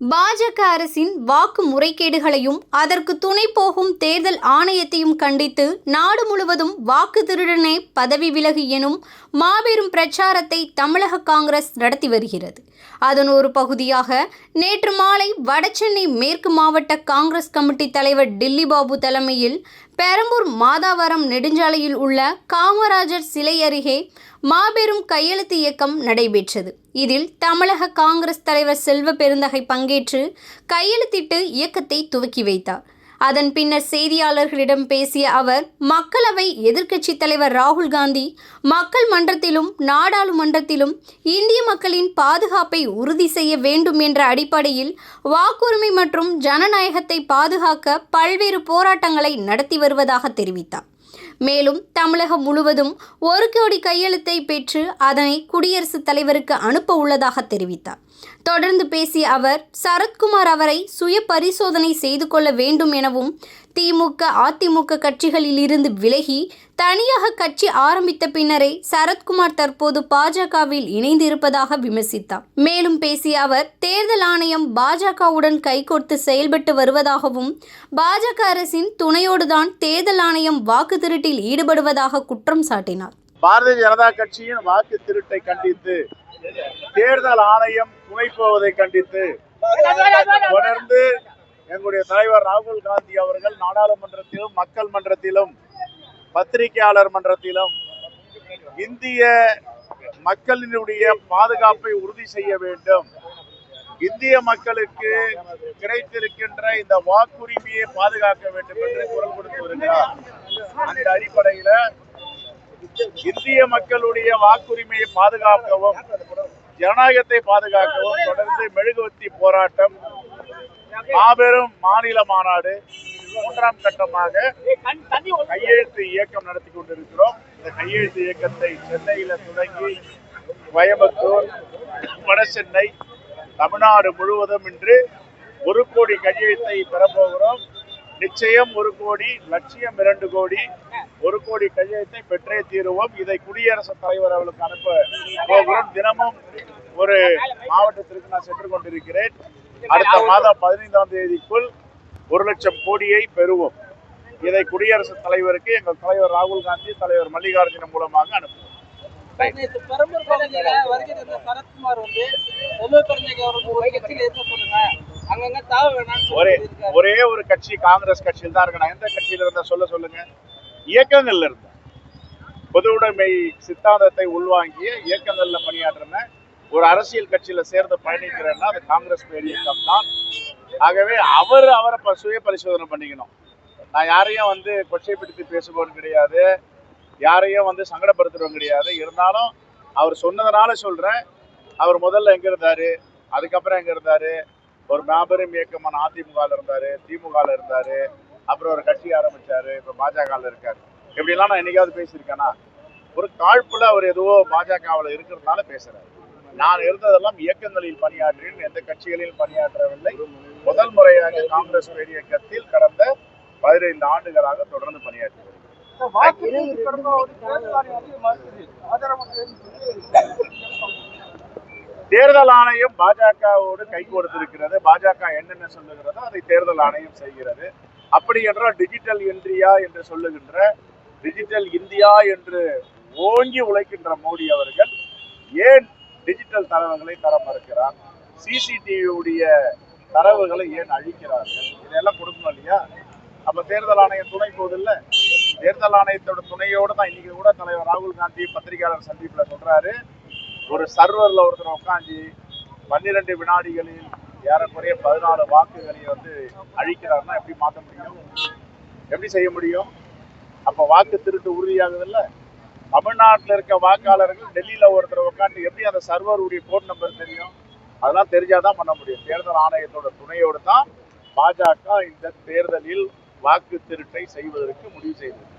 பாஜக அரசின் வாக்கு முறைகேடுகளையும் அதற்கு துணை போகும் தேர்தல் ஆணையத்தையும் கண்டித்து நாடு முழுவதும் வாக்கு திருடனே பதவி விலகு எனும் மாபெரும் பிரச்சாரத்தை தமிழக காங்கிரஸ் நடத்தி வருகிறது. அதன் ஒரு பகுதியாக நேற்று மாலை வடசென்னை மேற்கு மாவட்ட காங்கிரஸ் கமிட்டி தலைவர் டில்லி பாபு தலைமையில் பெரம்பூர் மாதாவரம் நெடுஞ்சாலையில் உள்ள காமராஜர் சிலை அருகே மாபெரும் கையெழுத்து இயக்கம் நடைபெற்றது. இதில் தமிழக காங்கிரஸ் தலைவர் செல்வ பெருந்தகை பங்கேற்று கையெழுத்திட்டு இயக்கத்தை துவக்கி வைத்தார். அதன் பின்னர் செய்தியாளர்களிடம் பேசிய அவர் மக்களவை எதிர்க்கட்சித் தலைவர் ராகுல் காந்தி மக்கள் மன்றத்திலும் நாடாளுமன்றத்திலும் இந்திய மக்களின் பாதுகாப்பை உறுதி செய்ய வேண்டும் என்ற அடிப்படையில் வாக்குரிமை மற்றும் ஜனநாயகத்தை பாதுகாக்க பல்வேறு போராட்டங்களை நடத்தி வருவதாக தெரிவித்தார். மேலும் தமிழகம் முழுவதும் ஒரு கோடி கையெழுத்தை பெற்று அதனை குடியரசுத் தலைவருக்கு அனுப்ப உள்ளதாக தெரிவித்தார். தொடர்ந்து பேசிய அவர் சரத்குமார் அவரை சுய பரிசோதனை செய்து கொள்ள வேண்டும் எனவும் திமுக அதிமுக கட்சிகளில் இருந்து விலகி தனியாக கட்சி ஆரம்பித்த பின்னரே சரத்குமார் தற்போது பாஜகவில் இணைந்திருப்பதாக விமர்சித்தார். மேலும் பேசிய அவர் தேர்தல் ஆணையம் பாஜகவுடன் கைகோர்த்து செயல்பட்டு வருவதாகவும் பாஜக அரசின் துணையோடுதான் தேர்தல் ஆணையம் வாக்கு திருட்டில் ஈடுபடுவதாக குற்றம் சாட்டினார். பாரதிய ஜனதா கட்சியின் வாக்கு திருட்டை கண்டித்து தேர்தல் ஆணையம் துணை போவதை கண்டித்து தொடர்ந்து எங்களுடைய தலைவர் ராகுல் காந்தி அவர்கள் நாடாளுமன்றத்திலும் மக்கள் மன்றத்திலும் பத்திரிகையாளர் மன்றத்திலும் இந்திய மக்களினுடைய பாதுகாப்பை உறுதி செய்ய வேண்டும். இந்திய மக்களுக்கு கிடைத்திருக்கின்ற இந்த வாக்குரிமையை பாதுகாக்க வேண்டும் என்று குரல் கொடுத்து வருகிறார். அந்த அடிப்படையில இந்திய மக்களுடைய வாக்குரிமையை பாதுகாக்கவும் ஜனநாயகத்தை பாதுகாக்கவும் தொடர்ந்து மெழுகுவர்த்தி போராட்டம் மாபெரும் மாநில மாநாடு மூன்றாம் கட்டமாக கையெழுத்து இயக்கம் நடத்தி கொண்டிருக்கிறோம். இந்த கையெழுத்து இயக்கத்தை சென்னையில தொடங்கி கோயம்புத்தூர் வடசென்னை தமிழ்நாடு முழுவதும் இன்று ஒரு கோடி கையெழுத்தை பெறப்போகிறோம் நிச்சயம் ஒரு கோடி லட்சியம் இரண்டு கோடி. ஒரு கோடி கையெழுத்தை பெற்றே தீருவோம். இதை குடியரசுத் தலைவர் அவர்களுக்கு அனுப்ப போகிறோம். தினமும் ஒரு மாவட்டத்திற்கு நான் சென்று கொண்டிருக்கிறேன். அடுத்த மாதம் பதினைந்தாம் தேதிக்குள் ஒரு லட்சம் கோடியை பெறுவோம். இதை குடியரசுத் தலைவருக்கு எங்கள் தலைவர் ராகுல் காந்தி தலைவர் மல்லிகார்ஜுன மூலமாக அனுப்புவோம். ஒரு ஒரே ஒரு கட்சி காங்கிரஸ் கட்சியில் தான் இருக்கு. நான் எந்த கட்சியில இருந்தா சொல்ல சொல்லுங்க. இயக்கங்கள்ல இருந்தேன் பொது உடைமை சித்தாந்தத்தை உள்வாங்கிய இயக்கங்கள்ல பணியாற்றின ஒரு அரசியல் கட்சியில சேர்ந்து பயணிக்கிறேன்னா அது காங்கிரஸ் பேர் இயக்கம் தான். ஆகவே அவர் அவரை சுய பரிசோதனை பண்ணிக்கணும். நான் யாரையும் வந்து கொச்சைப்படுத்தி பேசுபவன் கிடையாது. யாரையும் வந்து சங்கடப்படுத்துறவன் கிடையாது. இருந்தாலும் அவர் சொன்னதுனால சொல்றேன். அவர் முதல்ல எங்க இருந்தாரு? அதுக்கப்புறம் எங்க இருந்தாரு? ஒரு மாபெரும் இயக்கமான அதிமுகவில் இருந்தாரு திமுகவில் இருந்தாரு. அப்புறம் ஒரு கட்சி ஆரம்பிச்சாரு இப்போ பாஜகவில் இருக்காரு. இப்படிலாம் நான் என்னைக்காவது பேசியிருக்கேனா ஒரு காழ்ப்புல அவர் எதுவோ பாஜகவில் இருக்கிறதுனால பேசுறாரு. நான் இருந்ததெல்லாம் இயக்கங்களில் பணியாற்றினேன் எந்த கட்சிகளில் பணியாற்றவில்லை. முதல் முறையாக காங்கிரஸ் பேர் இயக்கத்தில் கடந்த பதினைந்து ஆண்டுகளாக தொடர்ந்து பணியாற்றி தேர்தல் ஆணையம் பாஜகவோடு கை கொடுத்திருக்கிறது. பாஜக என்னென்ன சொல்லுகிறதோ அதை தேர்தல் ஆணையம் செய்கிறது. அப்படி என்றால் டிஜிட்டல் இந்தியா என்று சொல்லுகின்ற டிஜிட்டல் இந்தியா என்று ஓங்கி உழைக்கின்ற மோடி அவர்கள் ஏன் டிஜிட்டல் தரவுகளை தர மறுக்கிறார்? சிசிடிவியுடைய தரவுகளை ஏன் அழிக்கிறார்கள்? இதெல்லாம் கொடுக்கணும் இல்லையா? அப்ப தேர்தல் ஆணையம் துணை போதில்ல. தேர்தல் ஆணையத்தோட துணையோடு தான் இன்னைக்கு கூட தலைவர் ராகுல் காந்தி பத்திரிகையாளர் சந்திப்பில் சொல்றாரு. ஒரு சர்வரில் ஒருத்தர் உட்காந்து பன்னிரெண்டு வினாடிகளில் ஏறக்குறைய பதினாலு வாக்குகளை வந்து அழிக்கிறாருன்னா எப்படி மாற்ற முடியும்? எப்படி செய்ய முடியும்? அப்ப வாக்கு திருட்டு உறுதியாகுதுல்ல? தமிழ்நாட்டில் இருக்க வாக்காளர்கள் டெல்லியில் ஒருத்தர் உட்காந்து எப்படி அந்த சர்வருடைய ஃபோன் நம்பர் தெரியும்? அதெல்லாம் தெரிஞ்சாதான் பண்ண முடியும். தேர்தல் ஆணையத்தோட துணையோடு தான் பாஜக இந்த தேர்தலில் வாக்கு திருட்டை செய்வதற்கு முடிவு செய்தது.